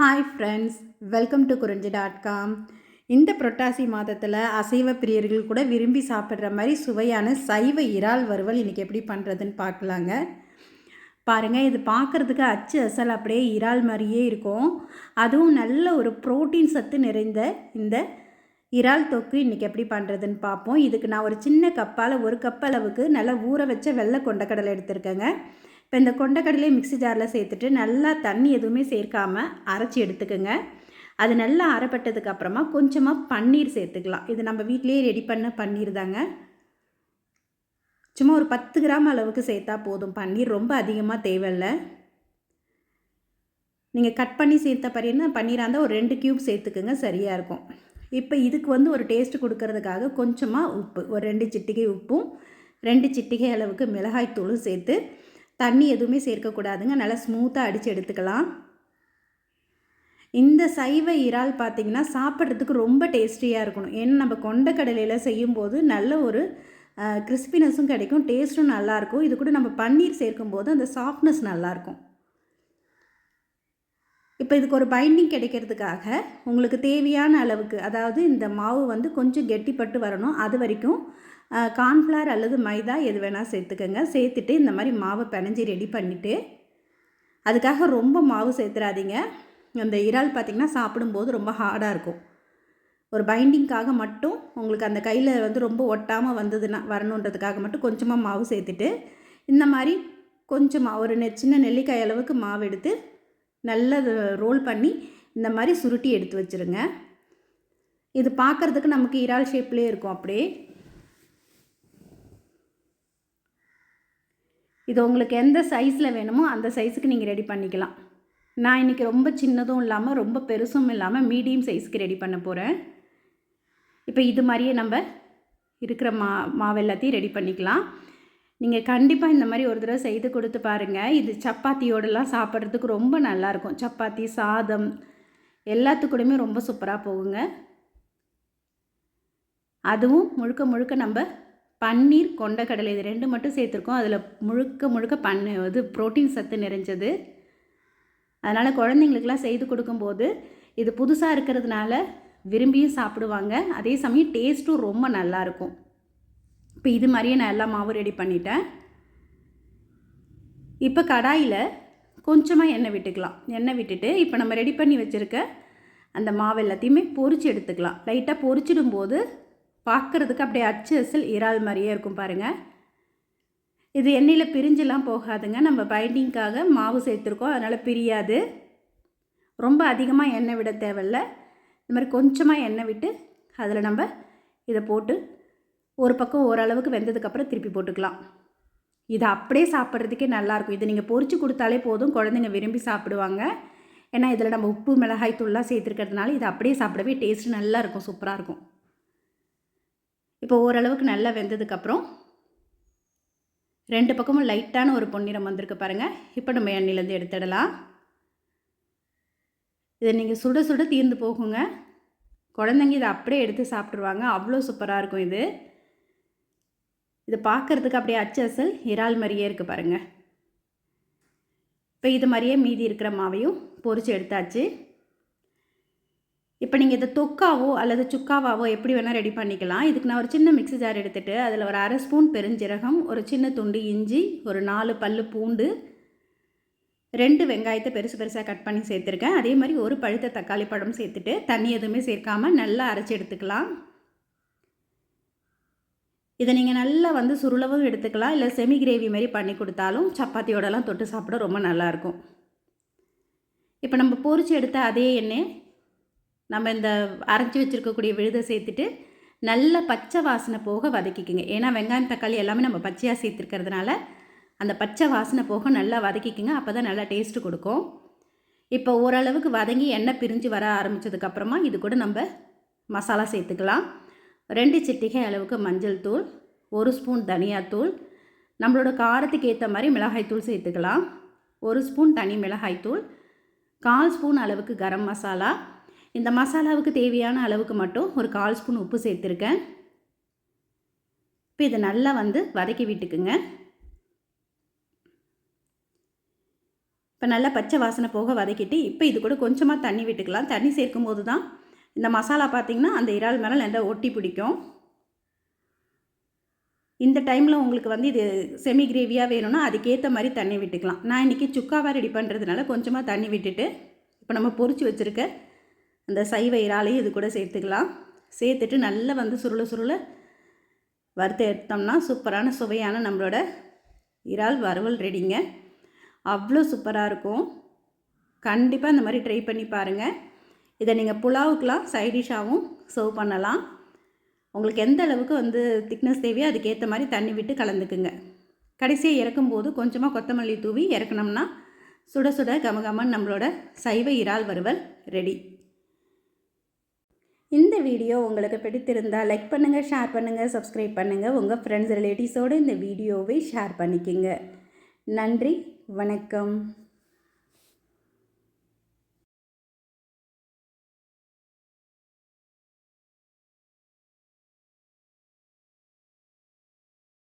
Hi friends welcome to Kurinji dot com இந்த புரட்டாசி மாதத்தில் அசைவ பிரியர்கள் கூட விரும்பி சாப்பிட்ற மாதிரி சுவையான சைவ இறால் வறுவல் இன்றைக்கி எப்படி பண்ணுறதுன்னு பார்க்கலாங்க. பாருங்கள் இது பார்க்குறதுக்கு அச்சு அசல் அப்படியே இறால் மாதிரியே இருக்கும். அதுவும் நல்ல ஒரு புரோட்டீன் சத்து நிறைந்த இந்த இறால் தொக்கு இன்றைக்கி எப்படி பண்ணுறதுன்னு பார்ப்போம். இதுக்கு நான் ஒரு சின்ன கப்பால் ஒரு கப் அளவுக்கு நல்லா ஊற வச்ச வெள்ளை கொண்டக்கடலை எடுத்திருக்கேங்க. இப்போ இந்த கொண்டக்கடலையை மிக்ஸி ஜாரில் சேர்த்துட்டு நல்லா தண்ணி எதுவுமே சேர்க்காமல் அரைச்சி எடுத்துக்கோங்க. அது நல்லா அரைப்பட்டதுக்கு அப்புறமா கொஞ்சமாக பன்னீர் சேர்த்துக்கலாம். இது நம்ம வீட்டிலேயே ரெடி பண்ண பன்னீர் தாங்க. சும்மா ஒரு பத்து கிராம் அளவுக்கு சேர்த்தா போதும். பன்னீர் ரொம்ப அதிகமாக தேவையில்லை. நீங்கள் கட் பண்ணி சேர்த்த பன்னீர்னா பன்னீராக இருந்தால் ஒரு ரெண்டு க்யூப் சேர்த்துக்குங்க சரியாக இருக்கும். இப்போ இதுக்கு வந்து ஒரு டேஸ்ட் கொடுக்கறதுக்காக கொஞ்சமாக உப்பு ஒரு ரெண்டு சிட்டிகை உப்பும் ரெண்டு சிட்டிகை அளவுக்கு மிளகாய் தூளும் சேர்த்து தண்ணி எதுவுமே சேர்க்கக்கூடாதுங்க. நல்லா ஸ்மூத்தாக அடித்து எடுத்துக்கலாம். இந்த சைவ இறால் பார்த்திங்கன்னா சாப்பிட்றதுக்கு ரொம்ப டேஸ்டியாக இருக்கணும். ஏன்னா நம்ம கொண்ட கடலையில் செய்யும்போது நல்ல ஒரு கிறிஸ்பினஸும் கிடைக்கும். டேஸ்ட்டும் நல்லாயிருக்கும் இது கூட நம்ம பன்னீர் சேர்க்கும்போது அந்த சாஃப்ட்னஸ் நல்லாயிருக்கும் இப்போ இதுக்கு ஒரு பைண்டிங் கிடைக்கிறதுக்காக உங்களுக்கு தேவையான அளவுக்கு அதாவது இந்த மாவு வந்து கொஞ்சம் கெட்டிப்பட்டு வரணும். அது வரைக்கும் கார்ன்ஃப்ளவர் அல்லது மைதா எது வேணால் சேர்த்துக்கோங்க. சேர்த்துட்டு இந்த மாதிரி மாவை பிணைஞ்சி ரெடி பண்ணிவிட்டு அதுக்காக ரொம்ப மாவு சேர்த்துறாதீங்க. அந்த இறால் பார்த்திங்கன்னா சாப்பிடும்போது ரொம்ப ஹார்டாக இருக்கும். ஒரு பைண்டிங்க்காக மட்டும் உங்களுக்கு அந்த கையில் வந்து ரொம்ப ஒட்டாமல் வந்ததுன்னா வரணுன்றதுக்காக மட்டும் கொஞ்சமாக மாவு சேர்த்துட்டு இந்த மாதிரி கொஞ்சமாக ஒரு நெ சின்ன நெல்லிக்காய் அளவுக்கு மாவு எடுத்து நல்லா ரோல் பண்ணி இந்த மாதிரி சுருட்டி எடுத்து வச்சுருங்க. இது பார்க்குறதுக்கு நமக்கு இறால் ஷேப்லேயே இருக்கும் அப்படியே. இது உங்களுக்கு எந்த சைஸில் வேணுமோ அந்த சைஸுக்கு நீங்கள் ரெடி பண்ணிக்கலாம். நான் இன்றைக்கி ரொம்ப சின்னதும் இல்லாமல் ரொம்ப பெருசும் இல்லாமல் மீடியம் சைஸ்க்கு ரெடி பண்ண போகிறேன் இப்போ இது மாதிரியே நம்ம இருக்கிற மா மாவு எல்லாத்தையும் ரெடி பண்ணிக்கலாம். நீங்கள் கண்டிப்பாக இந்த மாதிரி ஒரு தடவை செய்து கொடுத்து பாருங்கள் இது சப்பாத்தியோடலாம் சாப்பிட்றதுக்கு ரொம்ப நல்லாயிருக்கும். சப்பாத்தி சாதம் எல்லாத்துக்கூடயுமே ரொம்ப சூப்பராக போகுங்க. அதுவும் முழுக்க முழுக்க நம்ம பன்னீர் கொண்டக்கடலை இது ரெண்டு மட்டும் சேர்த்துருக்கோம். அதில் முழுக்க முழுக்க பண்ணு இது ப்ரோட்டீன் சத்து நிறைஞ்சது. அதனால் குழந்தைங்களுக்கெல்லாம் செய்து கொடுக்கும்போது இது புதுசாக இருக்கிறதுனால விரும்பியும் சாப்பிடுவாங்க. அதே சமயம் டேஸ்ட்டும் ரொம்ப நல்லாயிருக்கும். இப்போ இது மாதிரியே நான் எல்லா மாவும் ரெடி பண்ணிட்டேன். இப்போ கடாயில் கொஞ்சமாக எண்ணெய் விட்டுக்கலாம். எண்ணெய் விட்டுட்டு இப்போ நம்ம ரெடி பண்ணி வச்சுருக்க அந்த மாவு எல்லாத்தையுமே பொறிச்சு எடுத்துக்கலாம். லைட்டாக பொறிச்சிடும்போது பார்க்குறதுக்கு அப்படியே அச்சு அசல் இறால் மாதிரியே இருக்கும் பாருங்கள் இது எண்ணெயில் பிரிஞ்செல்லாம் போகாதுங்க. நம்ம பைண்டிங்க்காக மாவு சேர்த்துருக்கோம். அதனால் பிரியாது. ரொம்ப அதிகமாக எண்ணெய் விட தேவையில்ல. இந்த மாதிரி கொஞ்சமாக எண்ணெய் விட்டு அதில் நம்ம இதை போட்டு ஒரு பக்கம் ஓரளவுக்கு வெந்ததுக்கப்புறம் திருப்பி போட்டுக்கலாம். இது அப்படியே சாப்பிட்றதுக்கே நல்லாயிருக்கும் இதை நீங்கள் பொறிச்சு கொடுத்தாலே போதும். குழந்தைங்க விரும்பி சாப்பிடுவாங்க. ஏன்னா இதில் நம்ம உப்பு மிளகாய் தூள்லாம் சேர்த்துருக்கிறதுனால இதை அப்படியே சாப்பிடவே டேஸ்ட் நல்லா இருக்கும். சூப்பராக இருக்கும். இப்போ ஓரளவுக்கு நல்லா வெந்ததுக்கப்புறம் ரெண்டு பக்கமும் லைட்டான ஒரு பொன்னிறம் வந்திருக்கு பாருங்கள் இப்போ நம்ம எண்ணெயிலேருந்து எடுத்துடலாம். இதை நீங்கள் சுட சுட தீர்ந்து போகுங்க. குழந்தைங்க இதை அப்படியே எடுத்து சாப்பிட்ருவாங்க அவ்வளோ சூப்பராக இருக்கும் இது. இது பார்க்குறதுக்கு அப்படியே அச்சு அசல் இறால் மாதிரியே இருக்குது பாருங்கள் இப்போ இது மாதிரியே மீதி இருக்கிற மாவையும் பொறிச்சு எடுத்தாச்சு. இப்போ நீங்கள் இதை தொக்காவோ அல்லது சுக்காவாவோ எப்படி வேணால் ரெடி பண்ணிக்கலாம். இதுக்கு நான் ஒரு சின்ன மிக்ஸி ஜார் எடுத்துகிட்டு அதில் ஒரு அரை ஸ்பூன் பெருஞ்சீரகம் ஒரு சின்ன துண்டு இஞ்சி ஒரு நாலு பல் பூண்டு ரெண்டு வெங்காயத்தை பெருசு பெருசாக கட் பண்ணி சேர்த்துருக்கேன். அதே மாதிரி ஒரு பழுத்த தக்காளி பழம் சேர்த்துட்டு தண்ணி எதுவுமே சேர்க்காமல் நல்லா அரைச்சி எடுத்துக்கலாம். இதை நீங்கள் நல்லா வந்து சுருளவும் எடுத்துக்கலாம். இல்லை செமி கிரேவி மாதிரி பண்ணி கொடுத்தாலும் சப்பாத்தியோடலாம் தொட்டு சாப்பிட ரொம்ப நல்லாயிருக்கும். இப்போ நம்ம பொறிச்சு எடுத்த அதே எண்ணெய் நம்ம இந்த அரைச்சி வச்சுருக்கக்கூடிய விழுதை சேர்த்துட்டு நல்ல பச்சை வாசனை போக வதக்கிக்குங்க. ஏன்னா வெங்காயம் தக்காளி எல்லாமே நம்ம பச்சையாக சேர்த்துருக்கிறதுனால அந்த பச்சை வாசனை போக நல்லா வதக்கிக்குங்க. அப்போ தான் நல்லா டேஸ்ட்டு கொடுக்கும். இப்போ ஓரளவுக்கு வதங்கி எண்ணெய் பிரிஞ்சு வர ஆரம்பித்ததுக்கப்புறமா இது கூட நம்ம மசாலா சேர்த்துக்கலாம். ரெண்டு சிட்டிகை அளவுக்கு மஞ்சள் தூள் ஒரு ஸ்பூன் தனியாத்தூள் நம்மளோட காரத்துக்கு ஏற்ற மாதிரி மிளகாய்த்தூள் சேர்த்துக்கலாம். ஒரு ஸ்பூன் தனி மிளகாய்த்தூள் கால் ஸ்பூன் அளவுக்கு கரம் மசாலா. இந்த மசாலாவுக்கு தேவையான அளவுக்கு மட்டும் ஒரு கால் ஸ்பூன் உப்பு சேர்த்துருக்கேன். இப்போ இதை நல்லா வந்து வதக்கி விட்டுக்குங்க. இப்போ நல்லா பச்சை வாசனை போக வதக்கிட்டு இப்போ இது கூட கொஞ்சமாக தண்ணி விட்டுக்கலாம். தண்ணி சேர்க்கும் போது தான் இந்த மசாலா பார்த்திங்கன்னா அந்த இறால் மேலே நல்லா ஒட்டி பிடிக்கும். இந்த டைமில் உங்களுக்கு வந்து இது செமி கிரேவியாக வேணும்னா அதுக்கேற்ற மாதிரி தண்ணி விட்டுக்கலாம். நான் இன்றைக்கி சுக்காவாக ரெடி பண்ணுறதுனால கொஞ்சமாக தண்ணி விட்டுட்டு இப்போ நம்ம பொறிச்சு வச்சுருக்க அந்த சைவ இறாலையும் இது கூட சேர்த்துக்கலாம். சேர்த்துட்டு நல்லா வந்து சுருள சுருள வறுத்து எடுத்தோம்னா சூப்பரான சுவையான நம்மளோட இறால் வறுவல் ரெடிங்க அவ்வளோ சூப்பராக இருக்கும். கண்டிப்பாக இந்த மாதிரி ட்ரை பண்ணி பாருங்கள் இதை நீங்கள் புலாவுக்கெலாம் சைடிஷாகவும் சர்வ் பண்ணலாம். உங்களுக்கு எந்த அளவுக்கு வந்து திக்னஸ் தேவையோ அதுக்கேற்ற மாதிரி தண்ணி விட்டு கலந்துக்குங்க. கடைசியாக இறக்கும்போது கொஞ்சமாக கொத்தமல்லி தூவி இறக்கணும்னா சுட சுட கமகமன் நம்மளோட சைவ இறால் வறுவல் ரெடி இந்த வீடியோ உங்களுக்கு பிடித்திருந்தால் லைக் பண்ணுங்கள் ஷேர் பண்ணுங்கள் சப்ஸ்கிரைப் பண்ணுங்கள் உங்கள் ஃப்ரெண்ட்ஸ் ரிலேட்டிவ்ஸோடு இந்த வீடியோவை ஷேர் பண்ணிக்கிங்க. நன்றி வணக்கம்.